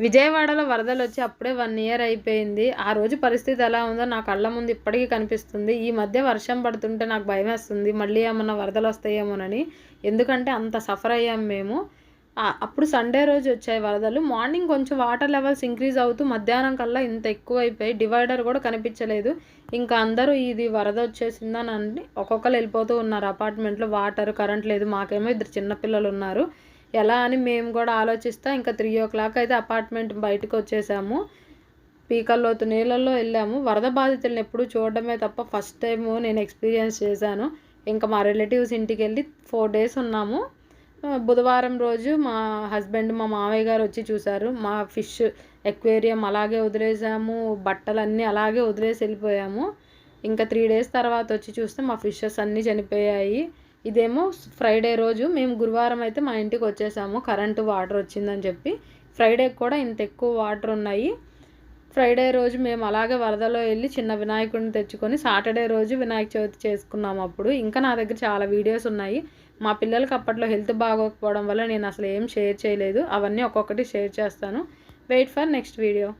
విజయవాడలో వరదలు వచ్చి అప్పుడే వన్ ఇయర్ అయిపోయింది. ఆ రోజు పరిస్థితి ఎలా ఉందో నా కళ్ళ ముందు ఇప్పటికీ కనిపిస్తుంది. ఈ మధ్య వర్షం పడుతుంటే నాకు భయం వేస్తుంది. మళ్ళీ ఏమన్నా వరదలు వస్తాయేమోనని. ఎందుకంటే అంత సఫర్ అయ్యాం మేము. అప్పుడు సండే రోజు వచ్చాయి వరదలు. మార్నింగ్ కొంచెం వాటర్ లెవెల్స్ ఇంక్రీజ్ అవుతూ మధ్యాహ్నం కల్లా ఇంత ఎక్కువ అయిపోయి డివైడర్ కూడా కనిపించలేదు. ఇంకా అందరూ ఇది వరద వచ్చేసిందని అని ఒక్కొక్కరు వెళ్ళిపోతూ ఉన్నారు. అపార్ట్మెంట్లో వాటర్ కరెంట్ లేదు. మాకేమో ఇద్దరు చిన్నపిల్లలు ఉన్నారు. ఎలా అని మేము కూడా ఆలోచిస్తా. ఇంకా త్రీ ఓ క్లాక్ అయితే అపార్ట్మెంట్ బయటకు వచ్చేసాము. పీకల్లోతు నీళ్ళల్లో వెళ్ళాము. వరద బాధితులను ఎప్పుడూ చూడడమే తప్ప ఫస్ట్ టైం నేను ఎక్స్పీరియన్స్ చేశాను. ఇంకా మా రిలేటివ్స్ ఇంటికి వెళ్ళి ఫోర్ డేస్ ఉన్నాము. బుధవారం రోజు మా హస్బెండ్ మా మామయ్య గారు వచ్చి చూశారు. మా ఫిష్ ఎక్వేరియం అలాగే వదిలేసాము. బట్టలన్నీ అలాగే వదిలేసి వెళ్ళిపోయాము. ఇంకా త్రీ డేస్ తర్వాత వచ్చి చూస్తే మా ఫిషెస్ అన్నీ చనిపోయాయి. ఇదేమో ఫ్రైడే రోజు మేము గురువారం అయితే మా ఇంటికి వచ్చేసాము కరెంటు వాటర్ వచ్చిందని చెప్పి. ఫ్రైడే కూడా ఇంత ఎక్కువ వాటర్ ఉన్నాయి. ఫ్రైడే రోజు మేము అలాగే వరదలో వెళ్ళి చిన్న వినాయకుడిని తెచ్చుకొని సాటర్డే రోజు వినాయక చవితి చేసుకున్నాము అప్పుడు. ఇంకా నా దగ్గర చాలా వీడియోస్ ఉన్నాయి. మా పిల్లలకి అప్పట్లో హెల్త్ బాగోకపోవడం వల్ల నేను అసలు ఏం షేర్ చేయలేదు. అవన్నీ ఒక్కొక్కటి షేర్ చేస్తాను. Wait for next video.